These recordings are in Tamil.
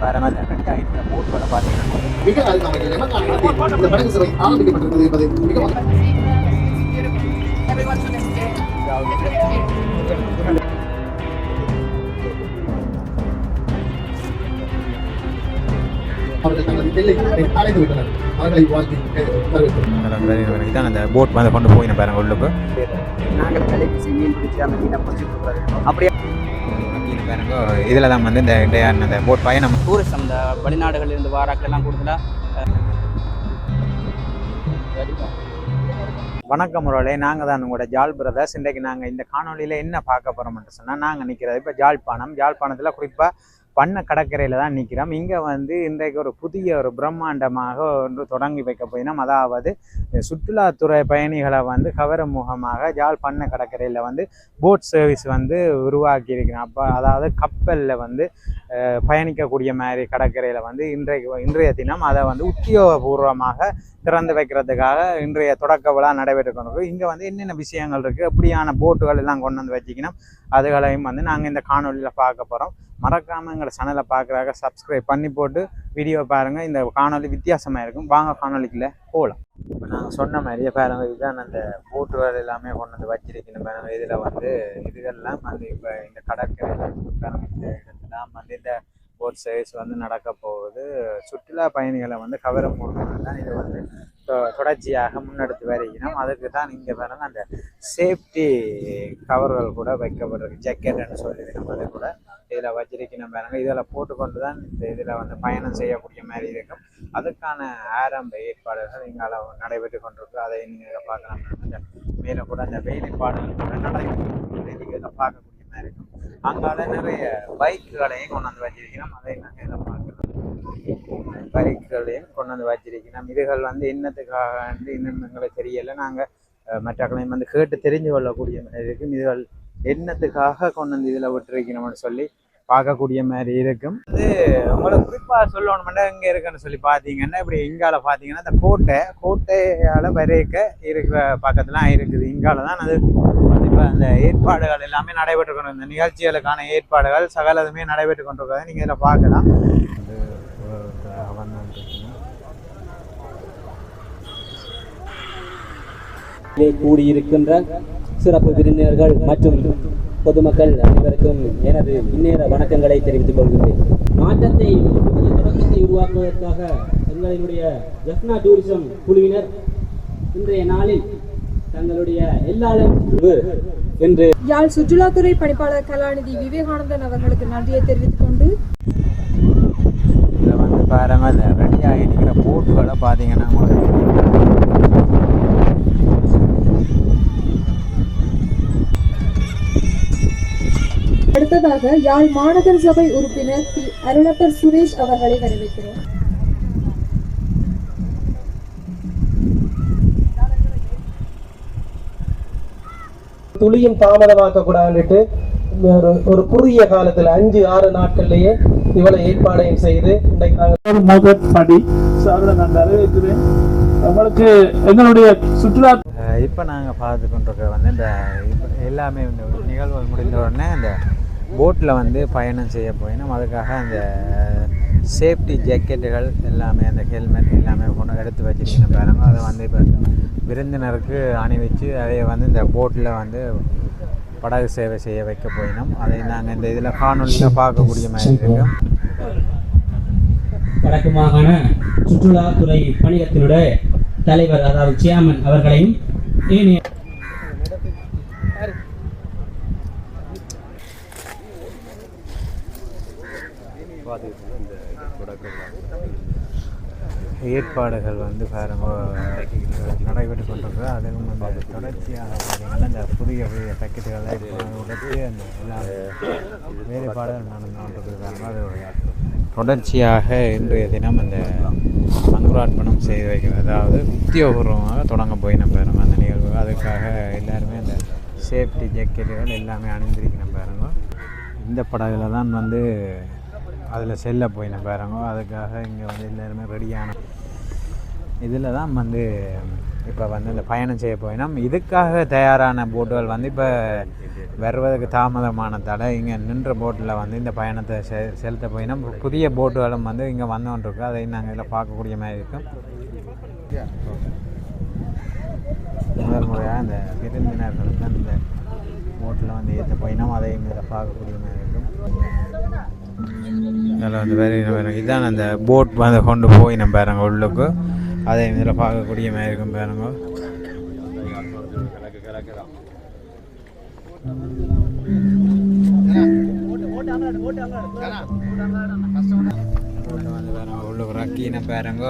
பாருங்க அந்த போட்டோட பார்த்தீங்கன்னா மிக இந்த படகு ஆரம்பிக்கப்பட்டிருக்கிறது என்பது மிக அவர்கள் தங்களது விட்டனர். அவர்களை வாழ்த்தி இதான் அந்த போட் வந்து கொண்டு போய் பாருங்க உள்ளுக்கு. நாங்கள் மீன் பிடிச்சி அந்த மீனை அப்படியே கீழே பாருங்க இதில் தான் வந்து இந்த இந்த அந்த போட் பயணம். டூரிஸ்ட் அந்த வெளிநாடுகளில் இருந்து வாராக்கள் எல்லாம் கூடுதலாக வணக்கம் முரளே நாங்கள் தான் உங்களோட ஜால் பிரதர்ஸ் இன்றைக்கு நாங்கள் இந்த காணொலியில் என்ன பார்க்க போகிறோம்னு சொன்னால் நாங்கள் நிற்கிறது இப்போ ஜாழ்ப்பாணம். ஜாழ்ப்பாணத்தில் குறிப்பாக பண்ண கடற்கரையில் தான் நிற்கிறோம் இங்கே வந்து இன்றைக்கு ஒரு புதிய ஒரு பிரம்மாண்டமாக ஒன்று தொடங்கி வைக்க போயினோம் அதாவது சுற்றுலாத்துறை பயணிகளை வந்து கவரும் முகமாக ஜால் பண்ண கடற்கரையில் வந்து போட் சர்வீஸ் வந்து உருவாக்கி இருக்கிறோம். அப்போ அதாவது கப்பலில் வந்து பயணிக்கக்கூடிய மாதிரி கடற்கரையில் வந்து இன்றைக்கு இன்றைய தினம் அதை வந்து உத்தியோகபூர்வமாக திறந்து வைக்கிறதுக்காக இன்றைய தொடக்க விழா நடைபெற்று கொண்டிருக்கு இங்கே வந்து என்னென்ன விஷயங்கள் இருக்குது எப்படியான போட்டுகள் எல்லாம் கொண்டு வந்து வச்சுக்கணும்? அதுகளையும் வந்து நாங்கள் இந்த காணொலியில் பார்க்க போகிறோம் மறக்காமல் எங்களை சேனலை பார்க்குறாங்க சப்ஸ்கிரைப் பண்ணி போட்டு வீடியோ பாருங்கள் இந்த காணொலி வித்தியாசமாக இருக்கும். வாங்க காணொலிக்குள்ளே போகலாம் இப்போ நாங்கள் சொன்ன மாதிரியே பாருங்க இதுதான் அந்த போட்டுகள் எல்லாமே கொண்டு வந்து வச்சிருக்கணும் பாருங்கள் இதில் வந்து இதுகள்லாம் வந்து இப்போ இந்த கடற்கரையில் பாருங்க. இந்த இடத்துலாம் வந்து இந்த போட் சர்வீஸ் வந்து நடக்க போகுது. சுற்றுலா பயணிகளை வந்து கவரும் தான் இது வந்து தொடர்ச்சியாக முன்னெடுத்து வருகிறோம். அதுக்கு தான் இங்கே பாருங்க அந்த சேஃப்டி கவர்கள் கூட வைக்கப்பட்டிருக்கு ஜக்கெட்னு சொல்லியிருக்கோம் அது கூட. இதில் வச்சிருக்கணும் பாருங்க. இதில் போட்டுக்கொண்டு தான் இந்த இதில் வந்து பயணம் செய்யக்கூடிய மாதிரி இருக்கும். அதுக்கான ஆரம்ப ஏற்பாடுகள் இங்கால நடைபெற்று கொண்டிருக்கு. அதை நீங்கள் பார்க்கலாம். அந்த மேலே கூட அந்த வேலைப்பாடுகள் கூட நடைபெற்று இதில் பார்க்கக்கூடிய மாதிரி இருக்கும். அங்கால நிறைய பைக்குகளையும் கொண்டு வந்து வச்சிருக்கிறோம். அதை நாங்கள் இதில் பார்க்கலாம். பைக்குகளையும் கொண்டு வந்து வச்சிருக்கிறோம். இதுகள் வந்து என்னத்துக்காக வந்து இன்னும் தெரியலை. நாங்கள் மற்றக்களையும் வந்து கேட்டு தெரிஞ்சு கொள்ளக்கூடிய மாதிரி இருக்கும். இதுகள் என்னத்துக்காக கொண்டு வந்து இதில் விட்டுருக்கணும்னு சொல்லி பார்க்கக்கூடிய மாதிரி இருக்கும். அது உங்களை குறிப்பாக சொல்லணும்னா இங்கே இருக்குன்னு சொல்லி பார்த்தீங்கன்னா இப்படி இங்கால பார்த்தீங்கன்னா இந்த கோட்டை கோட்டையால் வரைக்க இருக்கிற பக்கத்துலாம் இருக்குது. இங்கால தான் அது இப்போ அந்த ஏற்பாடுகள் எல்லாமே நடைபெற்று கொண்டு இந்த நிகழ்ச்சிகளுக்கான ஏற்பாடுகள் சகலதுமே நடைபெற்று கொண்டிருக்கிறத நீங்கள் இதில் பார்க்கலாம். கூடியிருக்கின்ற சிறப்பு விருந்தினர்கள் மற்றும் பொதுமக்கள் அனைவருக்கும் எனது இந்நேர வணக்கங்களை தெரிவித்துக் கொள்கின்றேன். மாற்றத்தை புதிய தொடக்கத்தை உருவாக்குவதற்காக எங்களினுடைய ஜப்னா டூரிசம் குழுவினர் இன்றைய நாளில் தங்களுடைய எல்லா என்று யாழ் சுற்றுலாத்துறை பணிப்பாளர் கலாநிதி விவேகானந்தன் அவர்களுக்கு நன்றியை தெரிவித்துக் கொண்டு இதில் வந்து பாருங்க இந்த ரெடியாகி நிற்கிற போட்டுகளை பார்த்தீங்கன்னா உங்களுக்கு அடுத்ததாக யாழ் மாநகர சபை உறுப்பினர் தி அருளப்பர் சுரேஷ் அவர்களை வரவேற்கிறோம். துளியும் தாமதமாக்க கூடாதுன்னுட்டு ஒரு ஒரு குறுகிய காலத்துல அஞ்சு ஆறு நாட்கள்லயே இவ்வளவு ஏற்பாடையும் செய்து இன்றைக்கு நாங்கள் படி. அதில் நான் வரவேற்கிறேன். நம்மளுக்கு எங்களுடைய சுற்றுலா இப்போ நாங்கள் பார்த்து கொண்டிருக்க வந்து இந்த எல்லாமே இந்த நிகழ்வுகள் முடிந்த உடனே இந்த போட்டில் வந்து பயணம் செய்ய போயினோம். அதுக்காக அந்த சேஃப்டி ஜாக்கெட்டுகள் எல்லாமே அந்த ஹெல்மெட் எல்லாமே கொண்டு எடுத்து வச்சிருக்கணும் பாருங்க. அதை வந்து இப்போ விருந்தினருக்கு அணிவிச்சு அதை வந்து இந்த போட்டில் வந்து படகு சேவை செய்ய வைக்க போயினோம். அதை நாங்கள் இந்த இதில் காணொலியில் பார்க்கக்கூடிய மாதிரி இருக்கோம் வடக்கு மாகாண சுற்றுலாத்துறை பணியத்தினுடைய தலைவர் அதாவது சேர்மன் அவர்களையும் ஏனைய ஏற்பாடுகள் வந்து பாருங்க நடைபெற்று கொண்டிருக்கிறது அதுவும் அந்த தொடர்ச்சியாக பார்த்தீங்கன்னா இந்த புதிய புதிய பேக்கெட்டுகளை உடைச்சு அந்த எல்லா வேறுபாடுகள் நடந்து கொண்டிருக்கிறாங்க. அது தொடர்ச்சியாக இன்றைய தினம் அந்த மங்குராட்பணம் செய்து வைக்கிறது. அதாவது உத்தியோகபூர்வமாக தொடங்க போய் நம்ம பாருங்க அந்த நிகழ்வு. அதுக்காக எல்லாருமே அந்த சேஃப்டி ஜாக்கெட்டுகள் எல்லாமே அணிந்திருக்கணும் பாருங்க. இந்த படகுல தான் வந்து அதில் செல்ல போயின பாருங்க. அதுக்காக இங்கே வந்து எல்லாருமே ரெடியான இதில் தான் வந்து இப்போ வந்து இந்த பயணம் செய்ய போயினோம். இதுக்காக தயாரான போட்டுகள் வந்து இப்போ வருவதற்கு தாமதமானதால் இங்கே நின்ற போட்டில் வந்து இந்த பயணத்தை செ செலுத்த போயினோம். புதிய போட்டுகளும் வந்து இங்கே வந்து அதையும் அதை நாங்கள் இதில் பார்க்கக்கூடிய மாதிரி இருக்கும். முதல் முறையாக இந்த விருந்தினர்களுக்கு தான் இந்த போட்டில் வந்து ஏற்ற போயினோம். அதையும் இதில் பார்க்கக்கூடிய மாதிரி இருக்கும். நல்லா வந்து பாருங்க வேறு அந்த போட் வந்து கொண்டு போய் நம்ம பாருங்க உள்ளுக்கு. அதே இதில் பார்க்கக்கூடிய மாதிரி இருக்கும் பாருங்க. உள்ளுக்கு பாருங்க.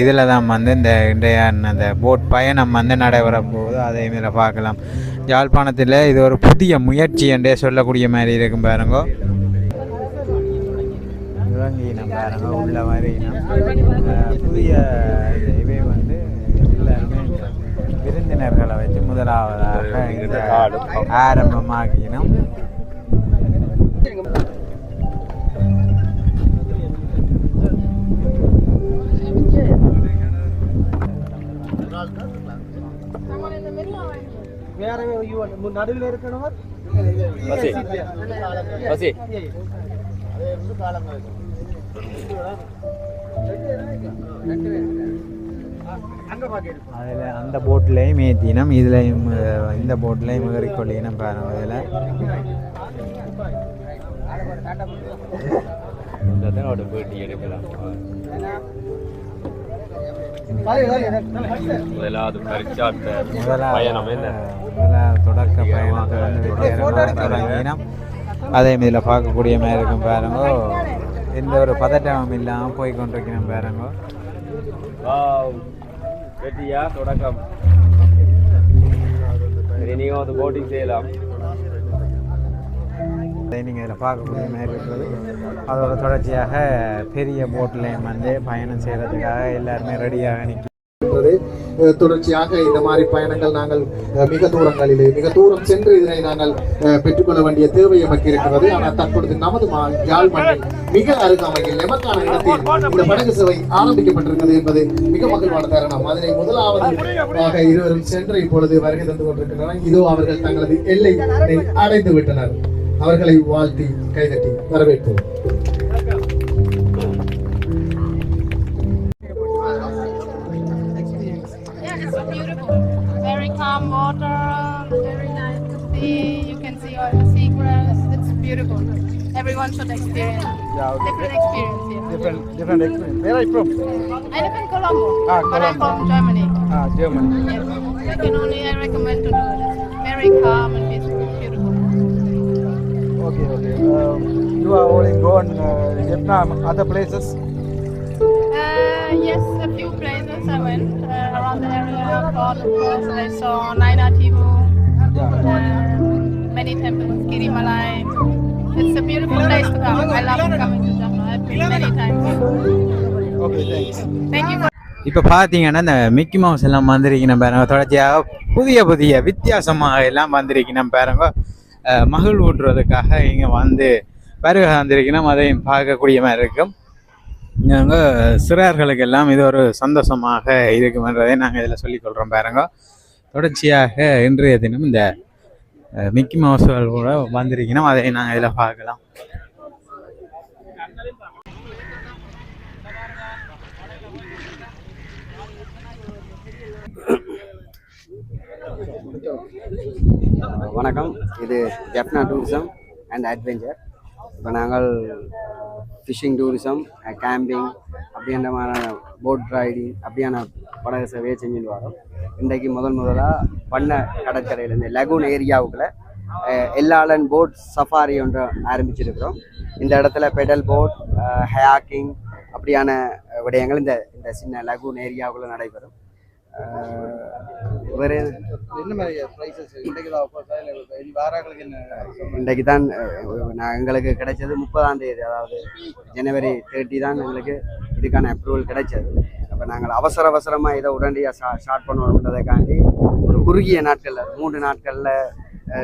இதில் தான் வந்து இந்த இன்றைய அந்த போட் பயணம் வந்து நடைபெற போகுது. அதே இதில் பார்க்கலாம். யாழ்ப்பாணத்தில் இது ஒரு புதிய முயற்சி என்றே சொல்லக்கூடிய மாதிரி இருக்கும் பாருங்க. இறங்கினம் பாருங்க உள்ள அஹ் புதிய இந்த இவை வந்து எல்லாருமே விருந்தினர்களை வச்சு முதலாவதாக இந்த ஆரம்பமாகினோம். வேற நடுவில் இருக்கணும். அதில் அந்த போட்லேயும் ஏற்றினோம் இதுலேயும் இந்த போட்லேயும் ஏறிக்கொள்ளினோம் பாருங்க இதில். முதலாவது முதலாவது தொடக்க பயணத்தை வந்து வெற்றிகரமாக தொடங்கினோம் அதையும் இதில் பார்க்கக்கூடிய மாதிரி இருக்கும் பாருங்க. எந்த ஒரு பதட்டமும் இல்லாமல் போய் கொண்டிருக்கணும் பாருங்க வெற்றியா? தொடக்கம். நீங்க வந்து போட்டிங் செய்யலாம். அதை நீங்கள் இதில் பார்க்கக்கூடிய மாதிரி இருக்கிறது. அதோட தொடர்ச்சியாக பெரிய போட்லேயும் வந்து பயணம் செய்கிறதுக்காக எல்லாருமே ரெடியாக நிற்க என்பது அஹ், தொடர்ச்சியாக இந்த மாதிரி பயணங்கள் நாங்கள் மிக தூரங்களிலே மிக தூரம் சென்று இதனை நாங்கள் பெற்றுக்கொள்ள வேண்டிய தேவை எமக்கு இருக்கிறது. ஆனால் தற்பொழுது நமது யாழ் மண்ணில் மிக அருகாமையில் எமக்கான இடத்தில் இந்த படகு சேவை ஆரம்பிக்கப்பட்டிருக்கிறது என்பது மிக மகிழ்வான தருணம். அதனை முதலாவது இருவரும் சென்று இப்பொழுது வருகை தந்து கொண்டிருக்கின்றனர். இதோ அவர்கள் தங்களது எல்லை அடைந்து விட்டனர் அவர்களை வாழ்த்தி கைதட்டி வரவேற்போம். Very nice to see. You can see all the seagrass. It's beautiful. Everyone should experience. Different experience. Different, different experience. Where are you from? I live in Colombo, Ah, but I'm from Germany. Ah, Germany. Yes. I can only I recommend to do it. It's very calm and peaceful. Beautiful. Okay, okay. Um, you are only gone uh, Vietnam, other places? Uh, yes, a few places I went uh, around the area. Port, of course. I saw Naina Tibu, um, many temples, Kirimalai. It's a beautiful place to come. I love coming to Jaffna. I've been many times. Okay, thanks. Thank you for இப்போ பார்த்தீங்கன்னா இந்த மிக்கி மவுஸ் எல்லாம் வந்திருக்கணும் பாருங்க தொடர்ச்சியாக புதிய புதிய வித்தியாசமாக எல்லாம் வந்திருக்கணும் பாருங்க அஹ், மகிழ் ஊட்டுறதுக்காக இங்கே வந்து வருகை வந்திருக்கணும் அதையும் பார்க்கக்கூடிய மாதிரி இருக்கும் நாங்கள் சிறார்களுக்கெல்லாம் இது ஒரு சந்தோஷமாக இருக்குமென்றதை நாங்கள் இதில் சொல்லிக் கொள்கிறோம் பாருங்க. தொடர்ச்சியாக இன்றைய தினம் இந்த மிக்கி மவுசுகள் கூட வந்திருக்கணும். அதை நாங்கள் இதில் பார்க்கலாம். வணக்கம். இது ஜப்னா டூரிசம் அண்ட் அட்வென்ச்சர் இப்போ நாங்கள் ஃபிஷிங் டூரிசம் கேம்பிங் அப்படின்ற மாதிரியான போட் ரைடிங் அப்படியான படகு சேவையை செஞ்சுட்டு வரோம். இன்றைக்கு முதல் முதலாக பண்ண கடற்கரையில் இந்த லகூன் ஏரியாவுக்குள்ள எல்லாலன் எல்லாளன் போட் சஃபாரி ஒன்று ஆரம்பிச்சிருக்கிறோம். இந்த இடத்துல பெடல் போட் ஹேக்கிங் அப்படியான விடயங்கள் இந்த இந்த சின்ன லகூன் ஏரியாவுக்குள்ள நடைபெறும். வேறு என்ன மாதிரி ப்ரைஸஸ் இன்றைக்கு தான் ஆஃபர்ஸா இல்லை இனி வாராங்களுக்கு என்ன இன்றைக்கு தான் நான் எங்களுக்கு கிடைச்சது முப்பதாம் தேதி அதாவது ஜனவரி தேர்ட்டி தான் எங்களுக்கு இதுக்கான அப்ரூவல் கிடைச்சது. அப்போ நாங்கள் அவசர அவசரமாக இதை உடனடியாக ஸ்டா ஸ்டார்ட் பண்ணணுன்றதைக்காண்டி ஒரு குறுகிய நாட்களில் மூன்று நாட்களில்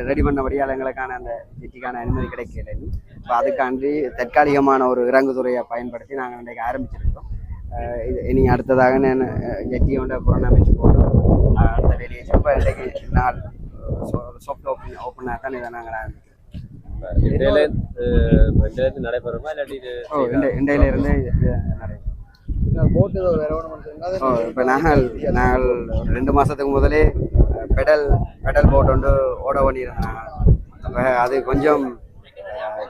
ரெடி பண்ணபடியால் எங்களுக்கான அந்த ஜெட்டிக்கான அனுமதி கிடைக்கல. இப்போ அதுக்காண்டி தற்காலிகமான ஒரு இறங்குதுறையை பயன்படுத்தி நாங்கள் இன்றைக்கு ஆரம்பிச்சிருக்கிறோம். இனி அடுத்ததாக நான் ஜெட்டியோட புறநமைச்சு போட்டோம் அடுத்த வேலையை இப்போ இன்றைக்கு நாள் சாஃப்ட் ஓப்பன் ஓப்பனாக தான் இதை நாங்கள் இடையில நடைபெறுமா? இல்லாட்டி இண்டையில இருந்து இப்போ நாங்கள் நாங்கள் ஒரு ரெண்டு மாதத்துக்கு முதலே பெடல் பெடல் போட் ஒன்று ஓட பண்ணியிருந்தோம் அப்போ அது கொஞ்சம்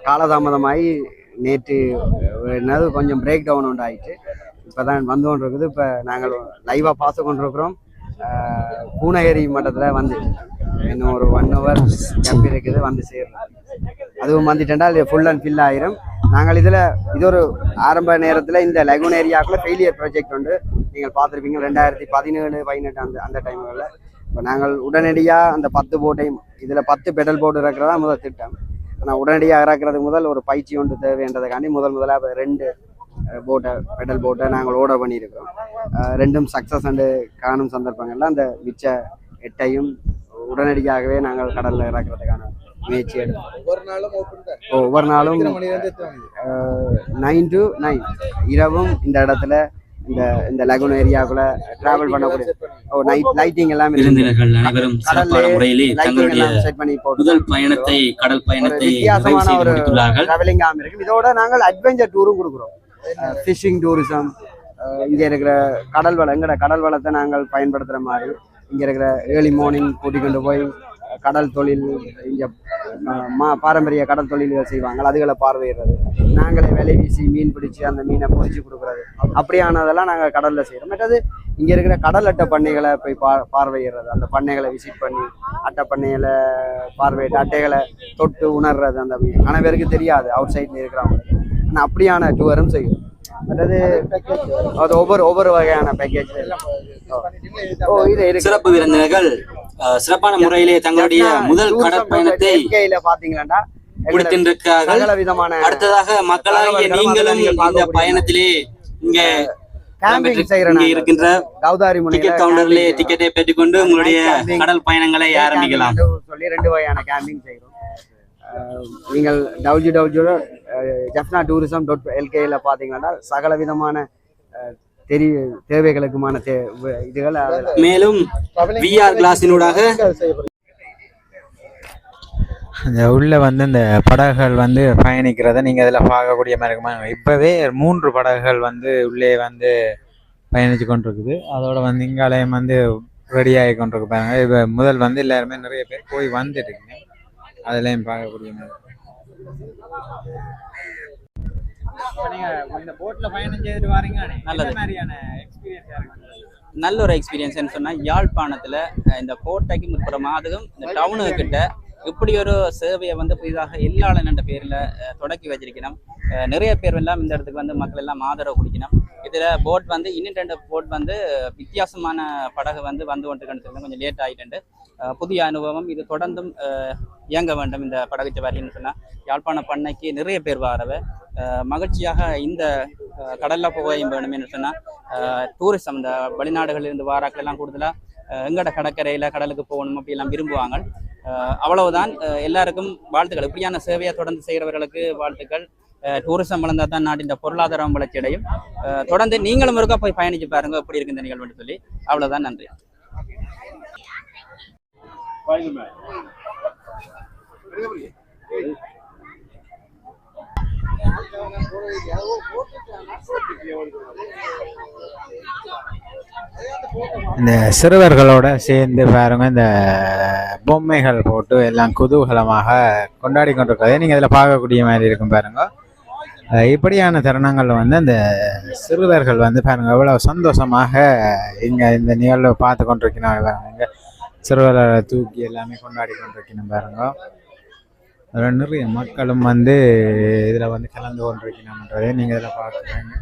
காலதாமதமாகி நேற்று என்னது கொஞ்சம் பிரேக் டவுன் ஒன்று ஆயிட்டு இப்போ தான் வந்து கொண்டு இருக்குது இப்போ நாங்கள் லைவாக பார்த்து கொண்டிருக்கிறோம். பூனகிரி மட்டத்தில் வந்து இன்னும் ஒரு ஒன் ஹவர் கம்பி இருக்குது வந்து சேரலாம். அதுவும் வந்துட்டேன்டா ஃபுல் அண்ட் ஃபில் ஆயிரும். நாங்கள் இதில் இது ஒரு ஆரம்ப நேரத்தில் இந்த லெகுன் ஏரியாக்குள்ள ஃபெயிலியர் ப்ராஜெக்ட் உண்டு நீங்கள் பார்த்துருப்பீங்க. ரெண்டாயிரத்தி பதினேழு பதினெட்டு அந்த அந்த டைம்களில் இப்போ நாங்கள் உடனடியாக அந்த பத்து போட்டையும் இதில் பத்து பெடல் போட்டு இறக்குறதா முதல் திட்டம். ஆனால் உடனடியாக இறக்குறதுக்கு முதல் ஒரு பயிற்சி ஒன்று தேவைன்றதுக்காண்டி முதல் முதலாக ரெண்டு போட்டை பெடல் போட்டை நாங்கள் ஓட பண்ணியிருக்கிறோம். ரெண்டும் சக்ஸஸ் அண்டு காணும் சந்தர்ப்பங்கள்ல அந்த மிச்ச எட்டையும் உடனடியாகவே நாங்கள் கடலில் இறக்குறதுக்கான முயற்சி எடுத்தோம். ஒவ்வொரு நாளும் நைன் டு நைன் இரவும் இந்த இடத்துல இந்த இந்த லகுன் ஏரியாக்குள்ள டிராவல் பண்ணக்கூடிய ஓ நைட் லைட்டிங் எல்லாம். விருந்தினர்கள் அனைவரும் சிறப்பான முறையிலே தங்களுடைய முதல் பயணத்தை கடல் ஒரு பயணத்தை வித்தியாசமான ஒரு டிராவலிங் ஆகும் இருக்கு இதோட நாங்கள் அட்வென்ச்சர் டூரும் கொடுக்குறோம். ஃபிஷிங் டூரிசம் இங்கே இருக்கிற கடல் வளம் எங்கட கடல் வளத்தை நாங்கள் பயன்படுத்துகிற மாதிரி இங்கே இருக்கிற ஏர்லி மார்னிங் கூட்டிக் கொண்டு போய் கடல் தொழில் இங்கே மா பாரம்பரிய கடல் தொழில்கள் செய்வாங்க அதுகளை பார்வையிடுறது. நாங்களே விலை வீசி மீன் பிடிச்சி அந்த மீனை பொறிச்சு கொடுக்குறது. அப்படியானதெல்லாம் நாங்கள் கடலில் செய்கிறோம் மற்றது இங்கே இருக்கிற கடல் அட்டை பண்ணைகளை போய் பா பார்வையிடுறது. அந்த பண்ணைகளை விசிட் பண்ணி அட்டை பண்ணைகளை பார்வையிட்டு அட்டைகளை தொட்டு உணர்றது அந்த மீன். பேருக்கு தெரியாது அவுட் சைட்ல இருக்கிறவங்க ஆனால் அப்படியான டூரும் செய்யும் அதாவது அது ஒவ்வொரு ஒவ்வொரு வகையான பேக்கேஜ் ஓ இது இருக்கு. சிறப்பு விருந்தினர்கள் சிறப்பான முறையிலே தங்களுடைய முதல் கடற்பயணத்தை பாத்தீங்கன்னா விதமான அடுத்ததாக மக்களாகிய நீங்களும் இந்த பயணத்திலே இங்க இருக்கின்ற டிக்கெட் கவுண்டர்லே டிக்கெட்டை பெற்றுக்கொண்டு உங்களுடைய. கடல் பயணங்களை ஆரம்பிக்கலாம். சொல்லி ரெண்டு வகையான கேம்பிங் செய்கிறோம் அஹ் நீங்கள் டவுஜி டவுஜியோட ஜப்னா டூரிசம் டாட் எல்கேல பார்த்தீங்கன்னா சகல விதமான தெரிய தேவைகளுக்குமான தே இதுகள் அதுல. மேலும் விஆர் கிளாஸினூடாக அந்த உள்ள வந்து இந்த படகுகள் வந்து பயணிக்கிறத நீங்கள் இதில் பார்க்கக்கூடிய மாதிரி இருக்குமா? இப்போவே மூன்று படகுகள் வந்து உள்ளே வந்து பயணித்து கொண்டிருக்குது. அதோட வந்து இங்காலயம் வந்து ரெடி ஆகி கொண்டிருக்கு பாருங்க இப்போ முதல் வந்து எல்லாருமே நிறைய பேர் போய் வந்துட்டுருக்குங்க அதுலேயும் பார்க்கக்கூடிய நல்ல ஒரு எக்ஸ்பீரியன்ஸ்னு சொன்னால் யாழ்ப்பாணத்தில் இந்த கோட்டைக்கு முற்புறமா அதுவும் இந்த டவுனு கிட்ட இப்படி ஒரு சேவையை வந்து புதிதாக எல்லாளன் என்ற பேரில் தொடக்கி வச்சிருக்கணும். நிறைய பேர் எல்லாம் இந்த இடத்துக்கு வந்து மக்கள் எல்லாம் ஆதரவு கொடுக்கணும். இதில் போட் வந்து இன்னும் ரெண்டு போட் வந்து வித்தியாசமான படகு வந்து வந்து கொண்டு கொஞ்சம் லேட் ஆகிட்டு புதிய அனுபவம். இது தொடர்ந்தும் இயங்க வேண்டும் இந்த படகு சவாரின்னு சொன்னால் யாழ்ப்பாண பண்ணைக்கு நிறைய பேர் வரவ. மகிழ்ச்சியாக இந்த கடலில் கடல்ல போகையும் வேணும் என்று சொன்னால் டூரிசம் இந்த வெளிநாடுகளில் இருந்து வாராக்கள் எல்லாம் கூடுதலாக எங்கட கடற்கரையில் கடலுக்கு போகணும் அப்படி எல்லாம் விரும்புவாங்க. அஹ், அவ்வளவுதான். எல்லாருக்கும் வாழ்த்துக்கள். இப்படியான சேவையை தொடர்ந்து செய்கிறவர்களுக்கு வாழ்த்துக்கள். டூரிசம் வளர்ந்தா தான் நாட்டின் பொருளாதாரம் வளர்ச்சி அடையும். தொடர்ந்து நீங்களும் ஒருக்கா போய் பயணிச்சு பாருங்க எப்படி இருக்கு இந்த நிகழ்வுன்னு சொல்லி. அவ்வளவுதான் நன்றி. இந்த சிறுவர்களோட சேர்ந்து பாருங்க இந்த பொம்மைகள் போட்டு எல்லாம் குதூகலமாக கொண்டாடி கொண்டிருக்கிறதை. நீங்கள் இதில் பார்க்கக்கூடிய மாதிரி இருக்கும் பாருங்க. இப்படியான தருணங்கள் வந்து அந்த சிறுவர்கள் வந்து பாருங்கள் அவ்வளோ சந்தோஷமாக இங்கே இந்த நிகழ்வை பார்த்து கொண்டிருக்கிறாங்க பாருங்க. சிறுவர்களை தூக்கி எல்லாமே கொண்டாடி கொண்டிருக்கணும் பாருங்க. அதில் நிறைய மக்களும் வந்து இதில் வந்து கலந்து கொண்டிருக்கணும்ன்றதை நீங்கள் இதில் பார்க்குறீங்க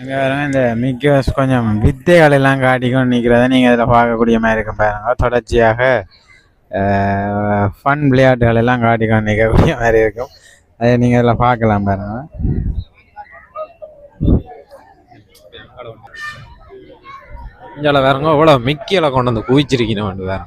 இங்கே இந்த மிக்க கொஞ்சம் வித்தைகள் எல்லாம் காட்டிக்கொண்டு நிற்கிறத நீங்கள் இதில் பார்க்கக்கூடிய மாதிரி இருக்கும் பாருங்க. தொடர்ச்சியாக ஃபன் விளையாட்டுகள் எல்லாம் காட்டி நிற்கக்கூடிய மாதிரி இருக்கும். அதை நீங்கள் இதில் பார்க்கலாம் பாருங்க. இங்கே வேறங்க இவ்வளோ மிக்கியில் கொண்டு வந்து குவிச்சிருக்கணும் வேற.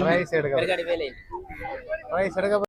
പ്രൈസ് എടുക്കാം. പ്രൈസ് എടുക്കാം.